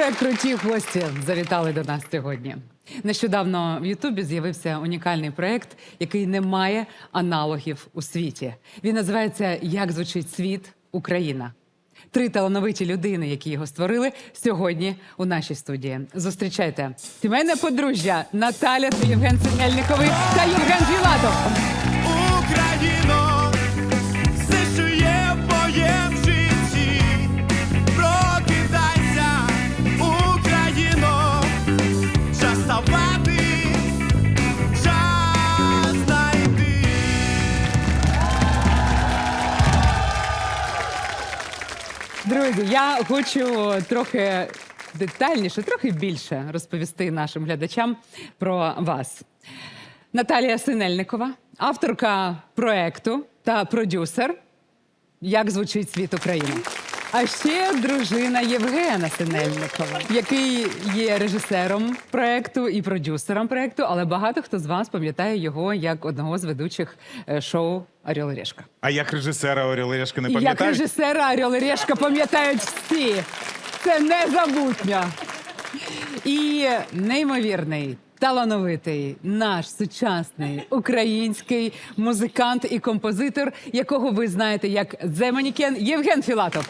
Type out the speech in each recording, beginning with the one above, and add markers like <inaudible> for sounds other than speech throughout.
Дуже круті гості завітали до нас сьогодні. Нещодавно в Ютубі з'явився унікальний проєкт, який не має аналогів у світі. Він називається Як звучить світ Україна. Три талановиті людини, які його створили, сьогодні у нашій студії. Зустрічайте сімейне подружжя Наталя та Євген Синельниковий та Євген Філатов. Друзі, я хочу трохи детальніше, трохи більше розповісти нашим глядачам про вас. Наталія Синельникова, авторка проекту та продюсер Як звучить світ України. А ще дружина Євгена Синельникова, який є режисером проекту і продюсером проекту, але багато хто з вас пам'ятає його як одного з ведучих е, шоу Орел і Решка. А як режисера Орел Решка не І Як режисера Орел і Решка пам'ятають всі. Це незабутньо. І неймовірний, талановитий наш сучасний український музикант і композитор, якого ви знаєте як Mannequin, Євген Філатов.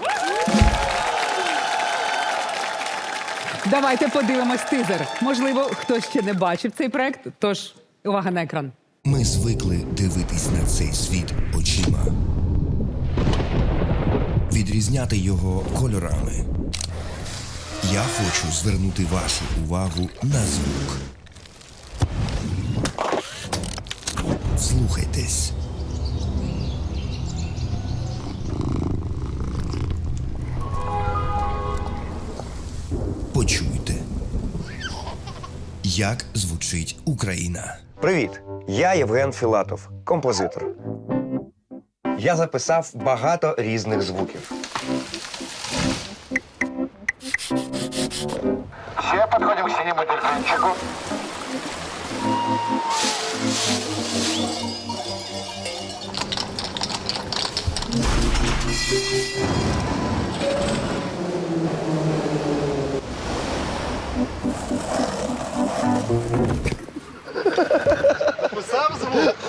Давайте подивимось тизер. Можливо, хтось ще не бачив цей проект. Тож увага на екран. Ми звикли дивитись на цей світ очима, відрізняти його кольорами. Я хочу звернути вашу увагу на звук. Слухайтесь. Почуйте, як звучить Україна. Привіт! Я Євген Філатов, композитор. Я записав багато різних звуків. Все подходим к синему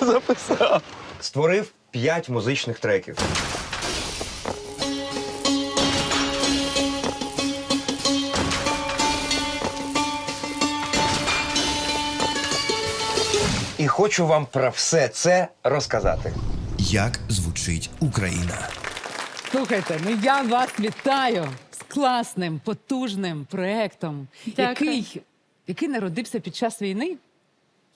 <laughs> дельфинчику. Створив п'ять музичних треків. І хочу вам про все це розказати. Як звучить Україна? Слухайте, ну я вас вітаю з класним, потужним проектом, Дякую. який, який народився під час війни.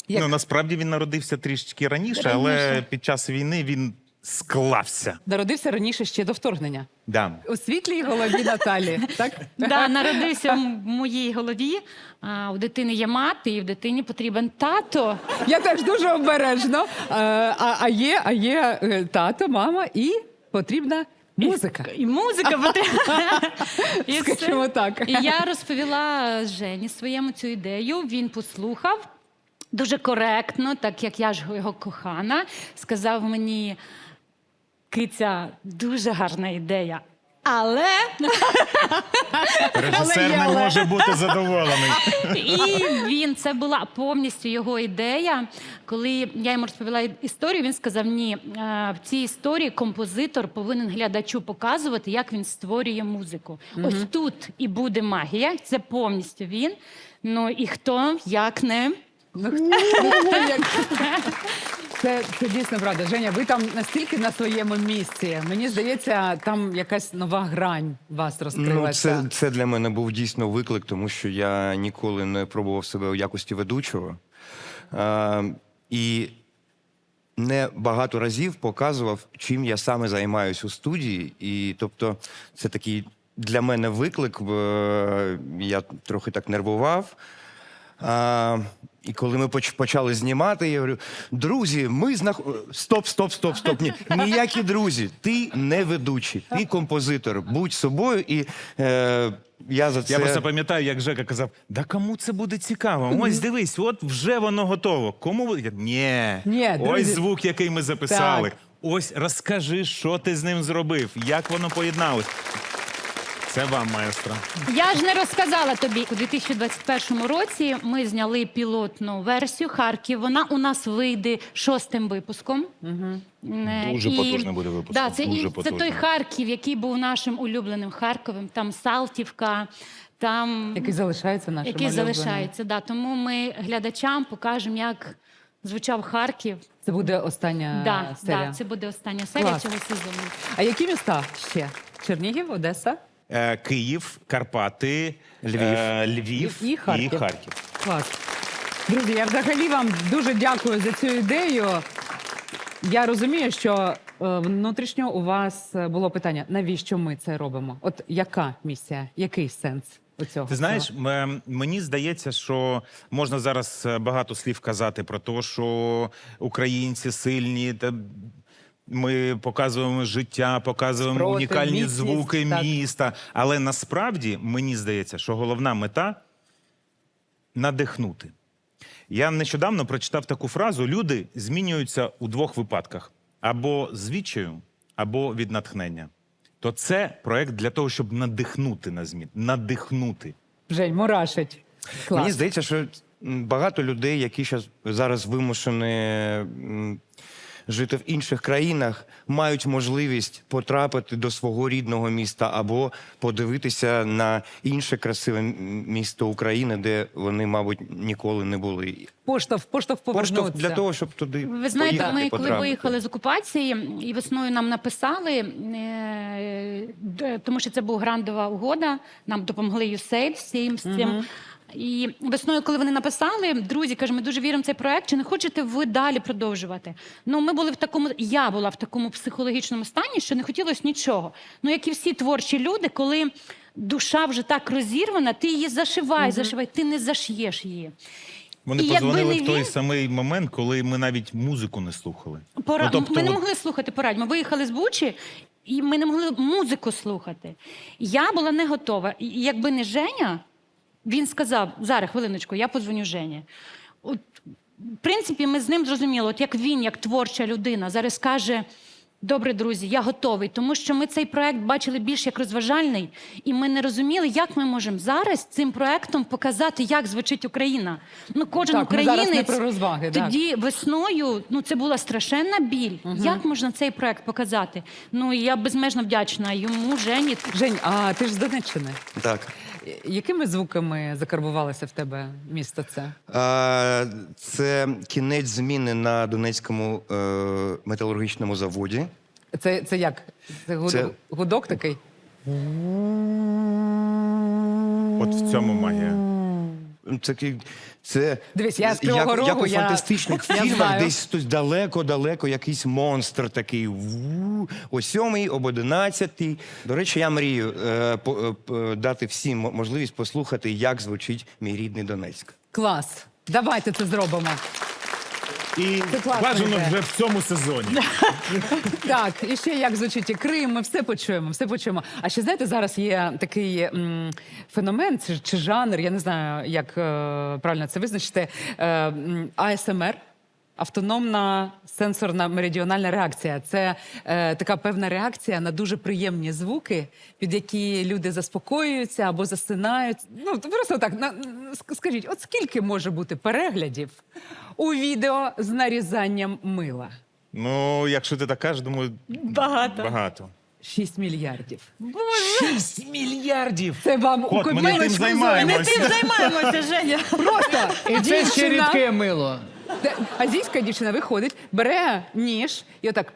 Як- Ну насправді він народився трішечки раніше, але під час війни він склався. Народився раніше ще до вторгнення. Да. У світлій голові Наталі, так? Да, народився в моїй голові. А, у дитини є мати, і в дитині потрібен тато. Я теж дуже обережно. Е, А, а є, а є е, тато, мама і потрібна музика. І музика потрібна. <laughs> І. Скажімо так. І я розповіла Жені своєму цю ідею. Він послухав дуже коректно, так як я ж його кохана. Сказав мені, киця, дуже гарна ідея. Але Режисер є, не але. може бути задоволений. І він це була повністю його ідея. Коли я йому розповіла історію, він сказав: ні, е, в цій історії композитор повинен глядачу показувати, як він створює музику. Ось тут і буде магія. Це повністю він. Ну і хто як не. Ну, як- <laughs> Це, це дійсно правда. Женя, ви там настільки на своєму місці. Мені здається, там якась нова грань вас Ну, розкрилася. це, це для мене був дійсно виклик, тому що я ніколи не пробував себе у якості ведучого. А, і не багато разів показував, чим я саме займаюся у студії. І тобто, це такий для мене виклик. Я трохи так нервував. А, і коли ми поч- почали знімати, я говорю: друзі, ми знах... Стоп, стоп, стоп, стоп. Ні, ніякі друзі. Ти не ведучий, ти композитор. Будь собою, і е, я за це. Я просто пам'ятаю, як Жека казав: да кому це буде цікаво? Ось дивись, от вже воно готово. Кому буде? Ні. Ні, Ось друзі. звук, який ми записали. Так. Ось розкажи, що ти з ним зробив, як воно поєдналось. Це вам, маестро. Я ж не розказала тобі. У 2021 році ми зняли пілотну версію Харків. Вона у нас вийде шостим випуском. Е, Дуже потужний буде випуск. Да, це, Дуже і, це той Харків, який був нашим улюбленим Харковим. Там Салтівка, там Який залишається нашим який улюбленим. залишається. Да. Тому ми глядачам покажемо, як звучав Харків. Це буде остання Да, серія. да, це буде остання серія Клас. цього сезону. А які міста ще? Чернігів, Одеса? Е, Київ, Карпати, Львів. е, Львів І- і Харків. І Харків. Клас. Друзі, я взагалі вам дуже дякую за цю ідею. Я розумію, що е, внутрішньо у вас було питання, навіщо ми це робимо? От яка місія, який сенс у цього? Ти знаєш, мені здається, що можна зараз багато слів казати про те, що українці сильні. Та ми показуємо життя, показуємо Спротив, унікальні міцність, звуки так. міста. Але насправді мені здається, що головна мета надихнути. Я нещодавно прочитав таку фразу: люди змінюються у двох випадках: або з відчаю, або від натхнення. То це проект для того, щоб надихнути на змін. Надихнути. Жень, мурашить. Клас. Мені здається, що багато людей, які зараз вимушені жити в інших країнах, мають можливість потрапити до свого рідного міста або подивитися на інше красиве місто України, де вони, мабуть, ніколи не були. Поштовх, поштовх повернуться. Поштовх для того, щоб туди Ви знаєте, поїхати, ми коли виїхали з окупації, і весною нам написали, е, тому що це була грандова угода, нам допомогли USAID всім з цим. І весною, коли вони написали, друзі, каже, ми дуже віримо в цей проект. Чи не хочете ви далі продовжувати? Ну, ми були в такому, я була в такому психологічному стані, що не хотілося нічого. Ну, як і всі творчі люди, коли душа вже так розірвана, ти її зашивай, зашивай, ти не заш'єш її. Вони І якби не в той він- самий момент, коли ми навіть музику не слухали. Пора... Ну, тобто ми не от- могли слухати порад. Ми виїхали з Бучі, і ми не могли музику слухати. Я була не готова. І якби не Женя, він сказав: зараз хвилиночку, я подзвоню Жені. От, в принципі, ми з ним зрозуміли, от як він, як творча людина, зараз каже. Добре, друзі, я готовий, тому що ми цей проект бачили більш як розважальний, і ми не розуміли, як ми можемо зараз цим проектом показати, як звучить Україна. Ну, кожен Так, ми зараз не українець про розваги, так. тоді весною ну це була страшенна біль. Як можна цей проект показати? Ну і я безмежно вдячна йому, Жені. Жень, а ти ж з Донеччини. Так. Якими звуками закарбувалося в тебе місто це? А, Це кінець зміни на Донецькому е, металургічному заводі. Це, це як? Це, гуд... Це- гудок такий? От в цьому магія. Це, кі- це Дивись, я з як, Рогу, як у я- фантастичних <laughs> я фільмах, знаю. десь хтось далеко-далеко, якийсь монстр такий. ву, О сьомий, об одинадцятий. До речі, я мрію е, по, е, п- дати всім мо- можливість послухати, як звучить мій рідний Донецьк. Клас. Давайте це зробимо. І Це класна бажано ідея. вже в цьому сезоні. <laughs> Так, і ще як звучить і Крим, ми все почуємо, все почуємо. А ще знаєте, зараз є такий м, феномен чи, чи жанр, я не знаю, як е, правильно це визначити. Е, м, АСМР. Автономна сенсорна меридіональна реакція це е, така певна реакція на дуже приємні звуки, під які люди заспокоюються або засинають. Ну просто так на, скажіть, от скільки може бути переглядів у відео з нарізанням мила? Ну, якщо ти так кажеш, думаю, Багато. багато. 6 мільярдів. 6 мільярдів! Це вам у От, ми не тим копілочку займаємось. займаємося, Женя. Просто І це ще дівчина- рідке мило. Азійська дівчина виходить, бере ніж і отак.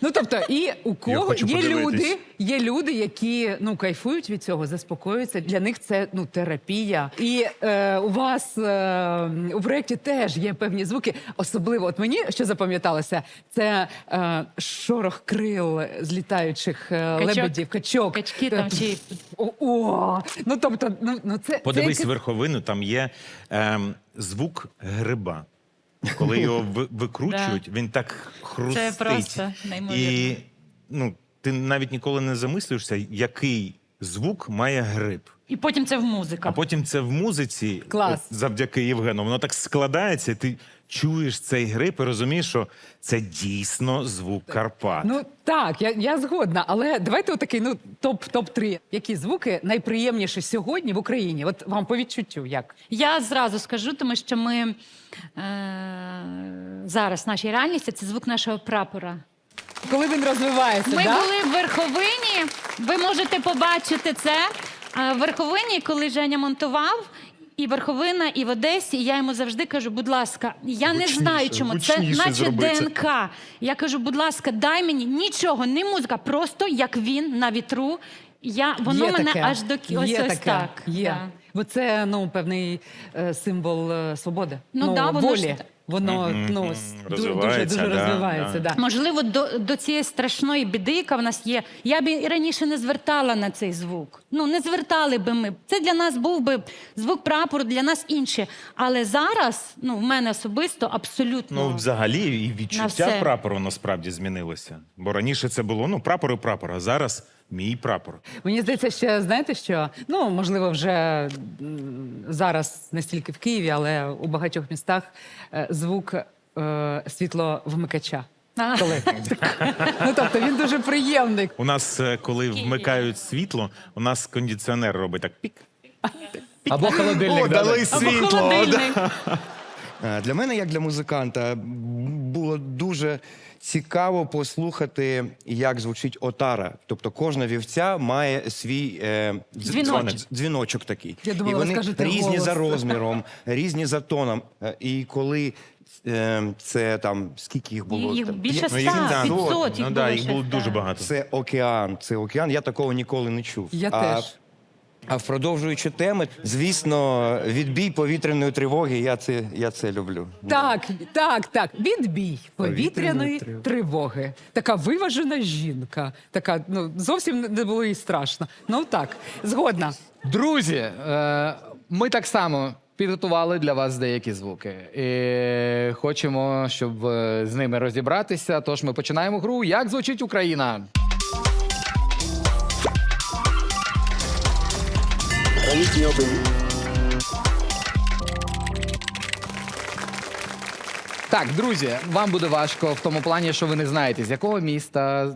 Ну тобто, і у кого хочу є подивитись. люди, є люди, які ну кайфують від цього, заспокоюються. Для них це ну терапія. І е, у вас е, у проєкті теж є певні звуки. Особливо, от мені що запам'яталося, це е, шорох крил злітаючих е, Качок. лебедів, качок. Качки там чи- О, о, ну тобто, ну, ну це Подивись це, верховину, там є ем, звук гриба. Коли його викручують, він так хрустить. просто неймовірно. І ну, ти навіть ніколи не замислюєшся, який звук має гриб. І потім це в музика. А потім це в музиці, Клас. от завдяки Євгену, воно так складається, ти чуєш цей гриб і розумієш, що це дійсно звук Карпат. Ну так, я, я згодна, але давайте отакий ну топ топ 3 Які звуки найприємніші сьогодні в Україні? От вам по відчуттю як? Я зразу скажу, тому що ми е- зараз в нашій реальності це звук нашого прапора. Коли він розвивається, Ми да? були в Верховині. Ви можете побачити це е, в Верховині, коли Женя монтував. І Верховина, і в Одесі. І я йому завжди кажу: будь ласка, я не знаю, чому це наче зробити. ДНК. Я кажу, будь ласка, дай мені нічого, не музика, просто як він на вітру. Я воно Є мене таке. аж до кі- ось Є ось таке. так. Є. да. Бо це ну певний е, символ е, свободи. Ну да, воно волі. ж- Воно ну, дуже дуже Розвивається, да, розвивається. да. Да. Можливо, до, до цієї страшної біди, яка в нас є, я б і раніше не звертала на цей звук. Ну не звертали би ми. Це для нас був би звук прапору, для нас інше. Але зараз, ну в мене особисто абсолютно Ну, взагалі, і відчуття все. прапору насправді змінилося. Бо раніше це було ну, прапор і прапор, а зараз мій прапор. Мені здається, ще знаєте, що ну можливо, вже зараз не стільки в Києві, але у багатьох містах е, звук е, світловмикача. Коли ну тобто він дуже приємний. У нас, е, коли вмикають світло, у нас кондиціонер робить так пік. Або холодильник. О, дали світло. або холодильник. <laughs> Е, Для мене, як для музиканта, було дуже цікаво послухати, як звучить отара. Тобто кожна вівця має свій е, Дзвіночок. дзвіночок такий. Я думала, і вони скажете різні голос. за розміром, різні за тоном. Е, І коли е, це там скільки їх було? Їх Там, більше Ну, ста, да, 500 їх ну, да, їх ще, було дуже багато. Це океан, це океан. Я такого ніколи не чув. Я а, теж. А продовжуючи теми, звісно, відбій повітряної тривоги. Я це, я це люблю. Так, так, так. Відбій повітряної тривоги. Така виважена жінка. Така, ну зовсім не було їй страшно. Ну так, згодна. Друзі, е, ми так само підготували для вас деякі звуки. І хочемо, щоб е, з ними розібратися. Тож ми починаємо гру. Як звучить Україна? Так, друзі, вам буде важко в тому плані, що ви не знаєте, з якого міста,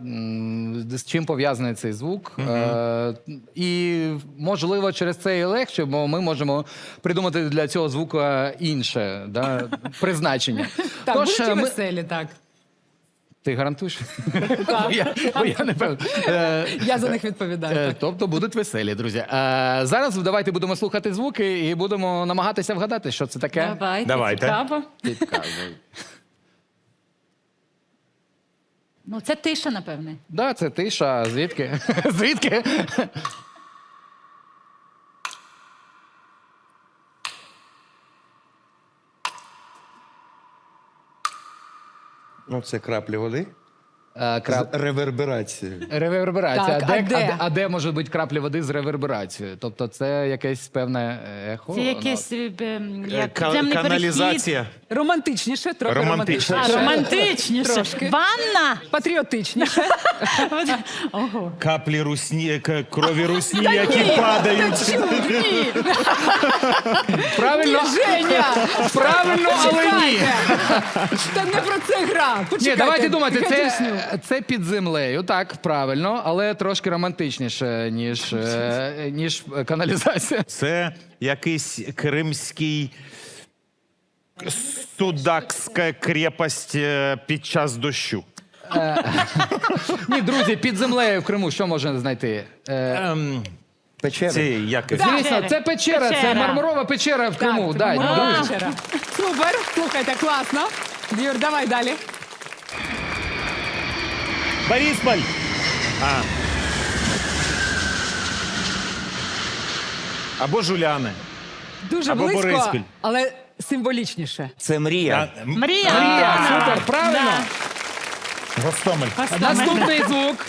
з чим пов'язаний цей звук. Е, і можливо, через це і легше, бо ми можемо придумати для цього звука інше да, <laughs> призначення. Так, Тож, будуть е, ми- веселі, так. Ти гарантуєш? <laughs> Бо я, бо я не певний. Е, Я за них відповідаю. Е, так. Тобто будуть веселі, друзі. Е, Зараз давайте будемо слухати звуки і будемо намагатися вгадати, що це таке. Давайте, Давайте. цікаво. Підказуй. Ну це тиша, напевне. Да, це тиша. Звідки? <laughs> Звідки? Ну, це краплі води. Е, крап... З реверберацією. Реверберація. Так, а, а де, де? А, де, а де можуть бути краплі води з реверберацією? Тобто це якесь певне ехо? Це якесь е, ем, як Ка- перехід. каналізація. Романтичніше, трохи Романтичніше. А, романтичніше. Трошки. Ванна. Патріотичніше. <laughs> Ого. Каплі русні, к- крові русні, які падають. Правильно, Женя! правильно, але ні. Чекайте. Та не про це гра. Ні, давайте думати, я це, поясню. Це під землею, так, правильно, але трошки романтичніше, ніж, е, ніж каналізація. Це якийсь кримський судакська крепость е, під час дощу. <laughs> Ні, друзі, під землею в Криму що можна знайти? Е, Ем, Печери. це як Звісно, це печера, це Печера. мармурова печера в Криму. Так, Дай, друзі. Супер, слухайте, класно. Юр, давай далі. Борисполь! А. Або жуляни. Дуже Або близько, Бориспіль. але символічніше. Це мрія. А, м, Мрія. Мрія, супер, правильно. Гостомель. Наступний <laughs> звук.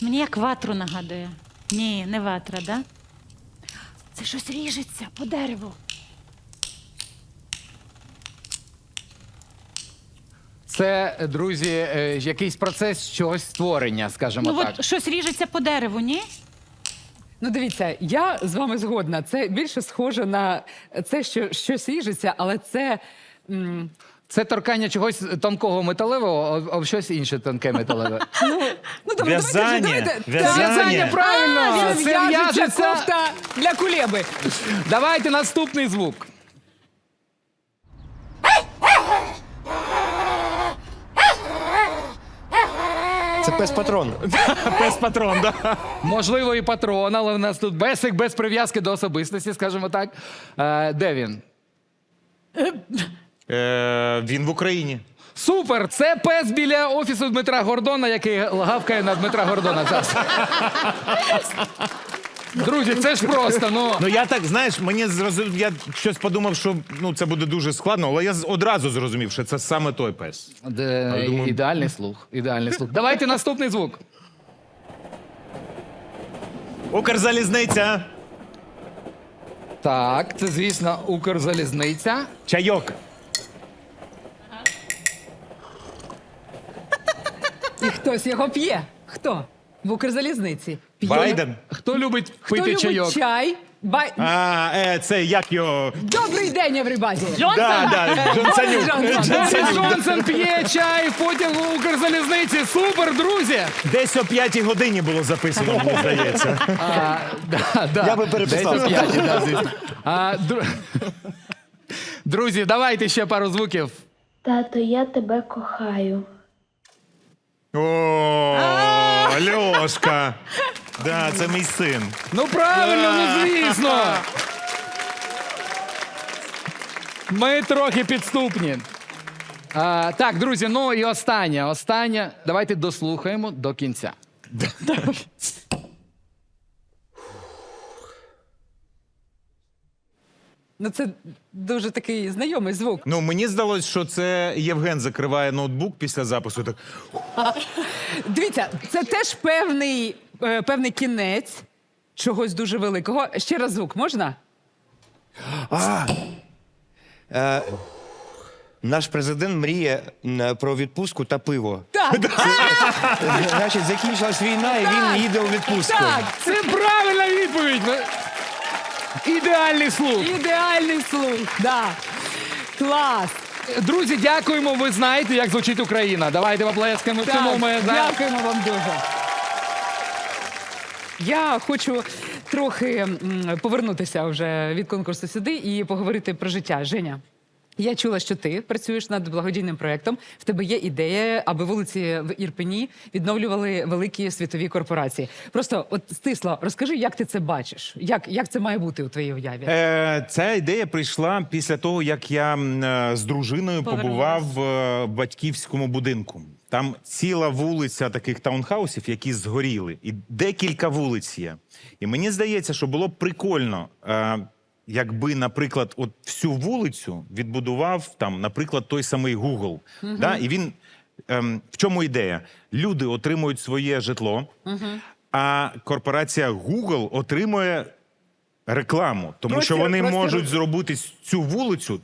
Мені як ватру нагадує. Ні, не ватра, да? Це щось ріжеться по дереву. Це, друзі, е, якийсь процес чогось створення, скажімо Ну так. от щось ріжеться по дереву, ні? Ну, дивіться, я з вами згодна. Це більше схоже на це, що щось ріжеться, але це. м, Це торкання чогось тонкого металевого, а- а щось інше тонке металеве. <laughs> Ну, добре, В'язання. давайте, вже, давайте. В'язання. В'язання, правильно! А, Це це в'яжеться в'яжеться. кофта для кулеби. Давайте наступний звук. Це пес патрон. <laughs> Пес патрон, да? Можливо, і патрон, але в нас тут бесик без прив'язки до особистості, скажімо так. Е, де він? Е, він в Україні. Супер! Це пес біля офісу Дмитра Гордона, який гавкає на Дмитра Гордона. Зараз. <laughs> Друзі, це ж просто, ну. Ну я так, знаєш, мені зрозумів, я щось подумав, що ну це буде дуже складно, але я з- одразу зрозумів, що це саме той пес. Де, Я думаю- Ідеальний слух. Ідеальний слух. Давайте наступний звук. Укрзалізниця. Так, це, звісно, Укрзалізниця. Чайок. І хтось його п'є. Хто? В Укрзалізниці. П'є. Байден. Хто любить Хто пити любить чайок? чай? Бай... А, е, це як його. Добрий день! Джонсон? Да, да, Джонсонюк. Джонсон. Борис Джонсон п'є чай в потягу Укрзалізниці. Супер, друзі! Десь о п'ятій годині було записано, мені здається. А, да, да. Я би переписав. да, звісно. А, дру- Друзі, давайте ще пару звуків. Тато, я тебе кохаю. О, Льошка. Да, це мій син. Ну правильно, ну звісно. Ми трохи підступні. А, так, друзі, ну і останнє. Останнє. Давайте дослухаємо до кінця. <laughs> Ну це дуже такий знайомий звук. Ну, мені здалося, що це Євген закриває ноутбук після запису. Так <laughs> Дивіться, це теж певний, е, певний кінець чогось дуже великого. Ще раз звук можна? Наш президент мріє м, про відпустку та пиво. Так, <laughs> Значить, закінчилась війна, і він їде у відпустку. так, Це правильна відповідь. Ви- Ідеальний слух. ідеальний слух. Да. Клас. Друзі, дякуємо. Ви знаєте, як звучить Україна. Давайте поплескаємо Так, цьому. Ми, дякуємо вам дуже. Я хочу трохи повернутися вже від конкурсу сюди і поговорити про життя. Женя. Я чула, що ти працюєш над благодійним проєктом. В тебе є ідея, аби вулиці в Ірпені відновлювали великі світові корпорації. Просто от стисло, розкажи, як ти це бачиш? Як, як це має бути у твоїй уяві? Е, ця ідея прийшла після того, як я е, з дружиною побував в е, батьківському будинку. Там ціла вулиця таких таунхаусів, які згоріли, і декілька вулиць є. І мені здається, що було б прикольно, е, якби, наприклад, от всю вулицю відбудував там, наприклад, той самий Google. Да? І він ем, в чому ідея? Люди отримують своє житло, а корпорація Google отримує рекламу, тому що вони простір- можуть зробити цю вулицю.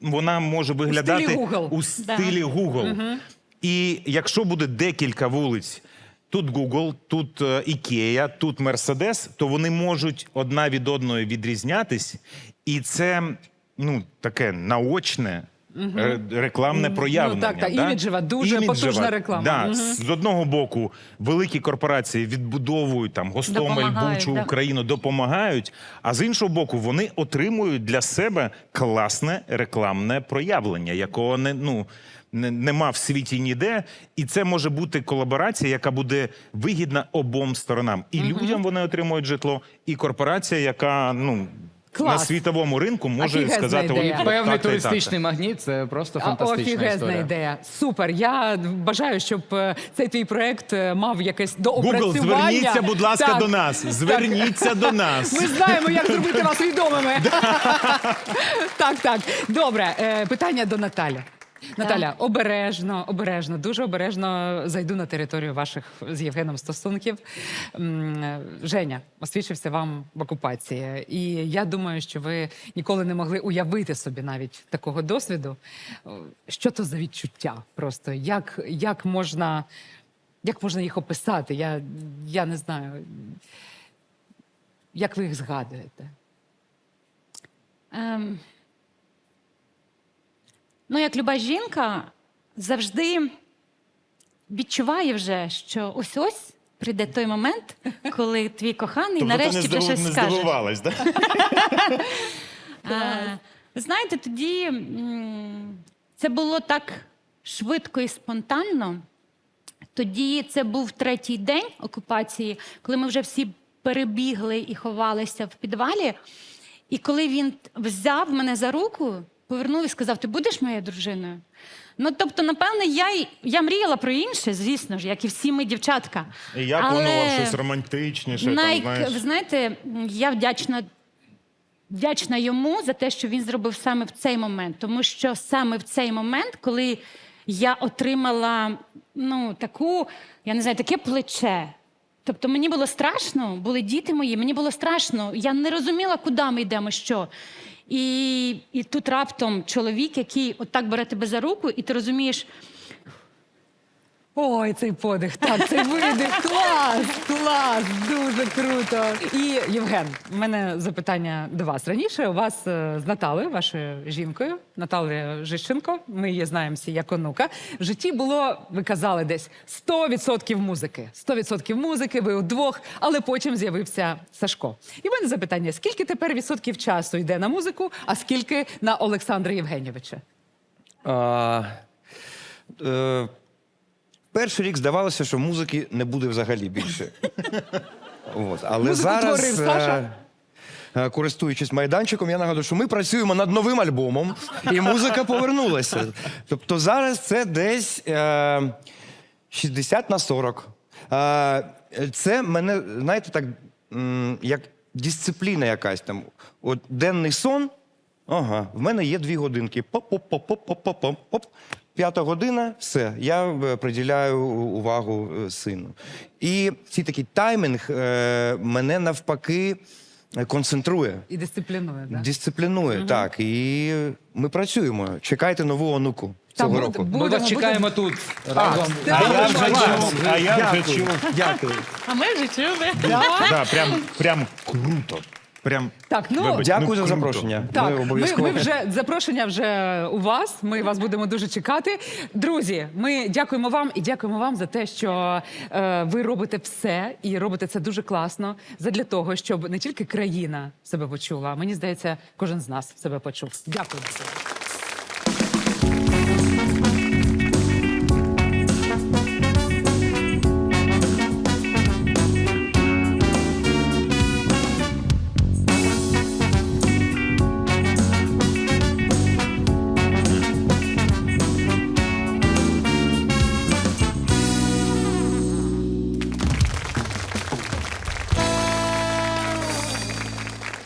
Вона може виглядати Google. у стилі Google. І якщо буде декілька вулиць, тут Google, тут е, Ікея, тут Мерседес, то вони можуть одна від одної відрізнятись, і це ну таке наочне. ре- Рекламне проявлення. так, так, іміджева, дуже потужна реклама. Да, Мгм. З одного боку, великі корпорації відбудовують там Гостомель, Допомагають, Бучу, да. Україну, допомагають. А з іншого боку, вони отримують для себе класне рекламне проявлення, якого не ну. Не- Нема в світі ніде, і це може бути колаборація, яка буде вигідна обом сторонам. І людям вони отримують житло, і корпорація, яка ну Клас. на світовому ринку може Офігезна сказати, ідея. от Певний так-то і так-то. туристичний магніт це просто фантастична Офігезна історія. ідея. Супер. Я бажаю, щоб е, цей твій проект е, мав якесь доопрацювання. Google, зверніться, будь ласка, Так. до нас. Зверніться до нас. Ми знаємо, як зробити вас <laughs> відомими. <laughs> так, так. Добре, е, питання до Наталі. Наталя, обережно, обережно, дуже обережно зайду на територію ваших з Євгеном стосунків. Женя освічився вам в окупації, і я думаю, що ви ніколи не могли уявити собі навіть такого досвіду. Що то за відчуття? Просто як, як можна. Як можна їх описати? Я, я не знаю. Як ви їх згадуєте? Ем, ну, як люба жінка завжди відчуває вже, що ось ось прийде той момент, коли твій коханий нарешті вже щось скаже. да? <laughs> А, ви знаєте, тоді м, це було так швидко і спонтанно. Тоді це був третій день окупації, коли ми вже всі перебігли і ховалися в підвалі. І коли він взяв мене за руку, повернув і сказав: Ти будеш моєю дружиною? Ну, тобто, напевне, я, я мріяла про інше, звісно ж, як і всі ми дівчатка. І я Але планував щось романтичніше. най- Там, знаєш. Ви знаєте, я вдячна вдячна йому за те, що він зробив саме в цей момент. Тому що саме в цей момент, коли я отримала ну, таку, я не знаю, таке плече. Тобто мені було страшно, були діти мої, мені було страшно. Я не розуміла, куди ми йдемо, що. І, і тут раптом чоловік, який отак бере тебе за руку, і ти розумієш, Ой, цей подих, так, цей видих. Клас, клас, дуже круто. І Євген, в мене запитання до вас. Раніше у вас е, з Наталею, вашою жінкою, Наталією Жищенко, ми її знаємо всі як онука. В житті було, ви казали, десь 100% музики. 100% музики, ви удвох, але потім з'явився Сашко. І в мене запитання: скільки тепер відсотків часу йде на музику, а скільки на Олександра Євгеньовича? Е, перший рік здавалося, що музики не буде взагалі більше. <laughs> От. Але Музику зараз, творив Саша. е, е, користуючись майданчиком, я нагадую, що ми працюємо над новим альбомом, і музика повернулася. Тобто зараз це десь е, 60 на 40. Е, це мене, знаєте, так, м, як дисципліна якась там. От денний сон. Ага, в мене є дві годинки. Поп-поп-поп-поп-поп-поп. П'ята година, все, я е, приділяю увагу е, сину. І цей такий таймінг е, мене навпаки концентрує, І дисциплінує, да? дисциплінує. Так, і ми працюємо. Чекайте нову онуку Та цього буде- року. буде. Ми вас Будемо, чекаємо тут разом. А я вже чув, а я вже чув. Дякую. а ми вже чули. Да, прям, прям круто. Прям, Так, ну, вибач, Дякую за круто. запрошення. Так, ми ми, ми вже запрошення вже у вас. Ми вас будемо дуже чекати. Друзі, ми дякуємо вам і дякуємо вам за те, що е, ви робите все і робите це дуже класно. Задля того, щоб не тільки країна себе почула, а мені здається, кожен з нас себе почув. Дякую.